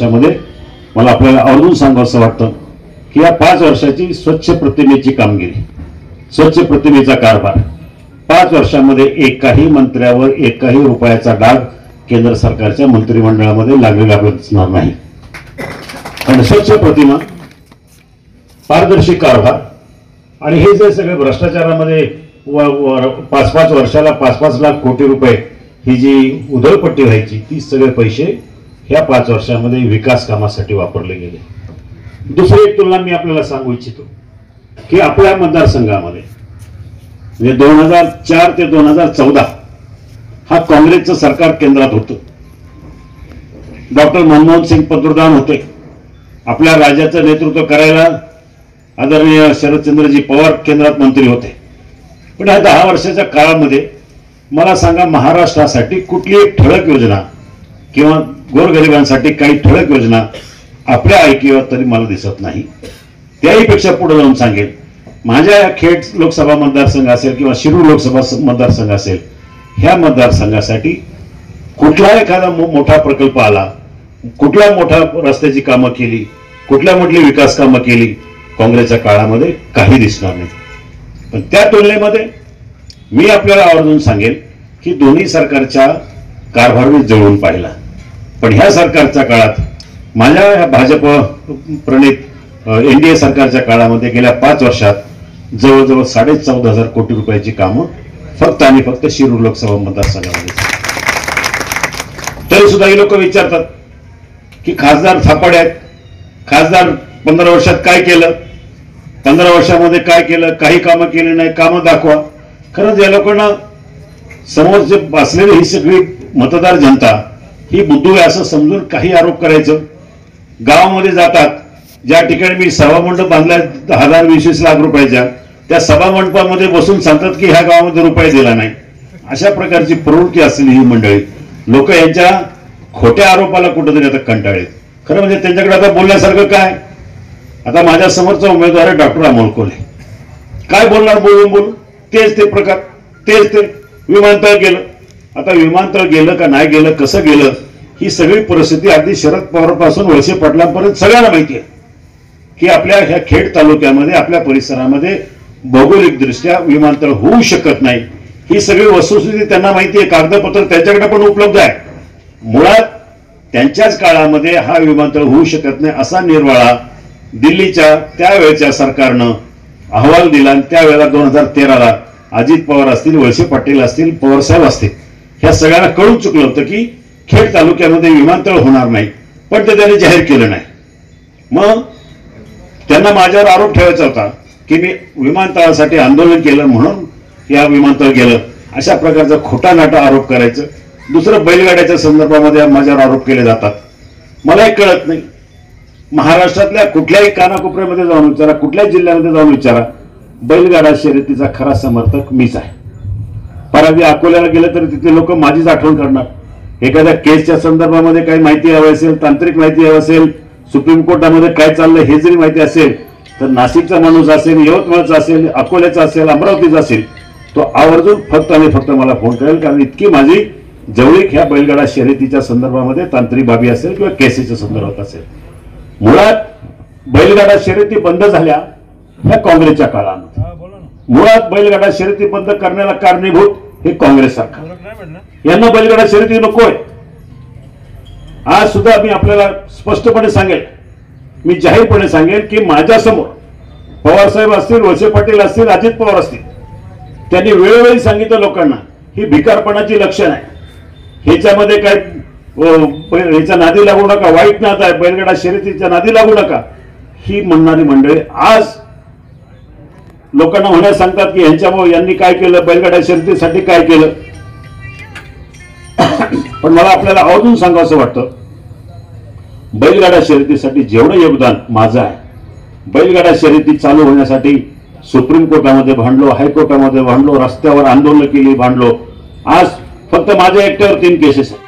वर्षामध्ये मला आपल्याला आवर्जून सांगावं वाटतं की या पाच वर्षाची स्वच्छ प्रतिमेची कामगिरी स्वच्छ प्रतिमेचा कारभार पाच वर्षामध्ये एकाही मंत्र्यावर एकाही रुपयाचा डाग केंद्र सरकारच्या मंत्रिमंडळामध्ये लागलेला दिसणार नाही. आणि स्वच्छ प्रतिमा पारदर्शी कारभार आणि हे जे सगळे भ्रष्टाचारामध्ये पाच पाच वर्षाला पाच पाच लाख कोटी रुपये ही जी उधळपट्टी व्हायची ती सगळे पैसे ह्या पाच वर्षामध्ये विकास कामासाठी वापरले गेले. दुसरी एक तुलना मी आपल्याला सांगू इच्छितो की आपल्या मतदारसंघामध्ये म्हणजे दोन हजार चार ते दोन हजार चौदा हा काँग्रेसचं सरकार केंद्रात होतं. डॉक्टर मनमोहन सिंग पंतप्रधान होते. आपल्या राज्याचं नेतृत्व करायला आदरणीय शरदचंद्रजी पवार केंद्रात मंत्री होते. पण ह्या दहा वर्षाच्या काळामध्ये मला सांगा महाराष्ट्रासाठी कुठली एक ठळक योजना किंवा गोरगरिबांसाठी काही ठळक योजना आपल्या ऐकीवर तरी मला दिसत नाही. त्याहीपेक्षा पुढे जाऊन सांगेल माझ्या खेड लोकसभा मतदारसंघ असेल किंवा शिरूर लोकसभा मतदारसंघ असेल ह्या मतदारसंघासाठी कुठला एखादा मो- मोठा प्रकल्प आला कुठल्या मोठ्या रस्त्याची कामं केली कुठल्या मोठली विकास कामं केली काँग्रेसच्या काळामध्ये काही दिसणार नाही. पण त्या तुलनेमध्ये मी आपल्याला आवर्जून सांगेल की दोन्ही सरकारच्या कारभार मी जवळून पाहिला. पण ह्या सरकारच्या काळात माझ्या ह्या भाजप प्रणित एनडीए सरकारच्या काळामध्ये गेल्या पाच वर्षात जवळजवळ साडे चौदा हजार कोटी रुपयाची कामं फक्त आणि फक्त शिरूर लोकसभा मतदारसंघामध्ये तरी सुद्धा ही लोक विचारतात की खासदार थापाडे आहेत. खासदार पंधरा वर्षात काय केलं? पंधरा वर्षामध्ये काय केलं? काही कामं केली नाही कामं दाखवा. खरंच या लोकांना समोर जे असलेली ही सगळी मतदार जनता ही बुद्धू आहे असं समजून काही आरोप करायचं. गावामध्ये जातात. ज्या ठिकाणी मी सभामंडप बांधलाय हजार वीस वीस लाख रुपयाच्या त्या सभामंडपामध्ये बसून सांगतात की ह्या गावामध्ये रुपये दिला नाही. अशा प्रकारची प्रवृत्ती असलेली ही मंडळी. लोक यांच्या खोट्या आरोपाला कुठंतरी आता कंटाळेत खरं म्हणजे त्यांच्याकडे आता बोलण्यासारखं काय? आता माझ्या समोरचा उमेदवार आहे डॉक्टर अमोल कोल्हे. काय बोलणार बोलून बोलून? तेच ते प्रकार तेच ते. विमानतळ गेलं. आता विमानतळ गेलं का नाही गेलं कसं गेलं ही सगळी परिस्थिती अगदी शरद पवारपासून वळसे पाटलांपर्यंत सगळ्यांना माहिती आहे. की आपल्या ह्या खेड तालुक्यामध्ये आपल्या परिसरामध्ये भौगोलिक दृष्ट्या विमानतळ होऊ शकत नाही. ही सगळी वस्तुस्थिती त्यांना माहिती आहे कागदपत्र त्यांच्याकडे पण उपलब्ध आहे. मुळात त्यांच्याच काळामध्ये हा विमानतळ होऊ शकत नाही असा निर्वाळा दिल्लीच्या त्यावेळच्या सरकारनं अहवाल दिला आणि त्यावेळेला दोन हजार तेराला अजित पवार असतील वळसे पाटील असतील पवारसाहेब असतील. ह्या सगळ्यांना कळून चुकलं होतं की खेड तालुक्यामध्ये विमानतळ होणार नाही पण ते त्यांनी जाहीर केलं नाही. मग त्यांना माझ्यावर आरोप ठेवायचा होता की मी विमानतळासाठी आंदोलन केलं म्हणून या विमानतळ गेलं. अशा प्रकारचा खोटा नाटा आरोप करायचं. दुसरं बैलगाड्याच्या संदर्भामध्ये माझ्यावर आरोप केले जातात. मलाही कळत नाही. महाराष्ट्रातल्या कुठल्याही कानाकोपऱ्यामध्ये जाऊन विचारा कुठल्याही जिल्ह्यामध्ये जाऊन विचारा. बैलगाडा शर्यतीचा खरा समर्थक मीच आहे. परावी अकोल्याला गेलं तर तिथले लोक माझीच आठवण करणार. एखाद्या केसच्या संदर्भामध्ये काही माहिती हवी असेल तांत्रिक माहिती हवी असेल सुप्रीम कोर्टामध्ये काय चाललंय हे जरी माहिती असेल तर नाशिकचा माणूस असेल यवतमाळचा असेल अकोल्याचा असेल अमरावतीचा असेल तो आवर्जून फक्त आणि फक्त मला फोन करेल. कारण इतकी माझी जवळीक ह्या बैलगाडा शर्यतीच्या संदर्भामध्ये तांत्रिक बाबी असेल किंवा केसेच्या संदर्भात असेल. मुळात बैलगाडा शर्यती बंद झाल्या ह्या काँग्रेसच्या काळामध्ये. मुळात बैलगाडा शर्यती बंद करण्याला कारणीभूत हे काँग्रेस सरकार. यांना बैलगाडा शर्यती नकोय आज सुद्धा मी आपल्याला स्पष्टपणे सांगेल मी जाहीरपणे सांगेल की माझ्यासमोर पवार साहेब असतील वळसे पाटील असतील अजित पवार असतील त्यांनी वेळोवेळी सांगितलं लोकांना ही भिकारपणाची लक्षण आहे ह्याच्यामध्ये काय अं, ह्याच्या नादी लागू नका वाईट नाद आहे बैलगाडा शर्यतीच्या नादी लागू नका. ही म्हणणारी मंडळी आज लोकांना होण्यास सांगतात की ह्यांच्यामुळे यांनी काय केलं? बैलगाडा शर्यतीसाठी काय केलं? पण मला आपल्याला आवर्जून सांगावं वाटतं बैलगाडा शर्यतीसाठी जेवढं योगदान माझं आहे बैलगाडा शर्यती चालू होण्यासाठी सुप्रीम कोर्टामध्ये भांडलो हायकोर्टामध्ये भांडलो रस्त्यावर आंदोलन केली भांडलो आज फक्त माझ्या एकट्यावर तीन केसेस आहेत.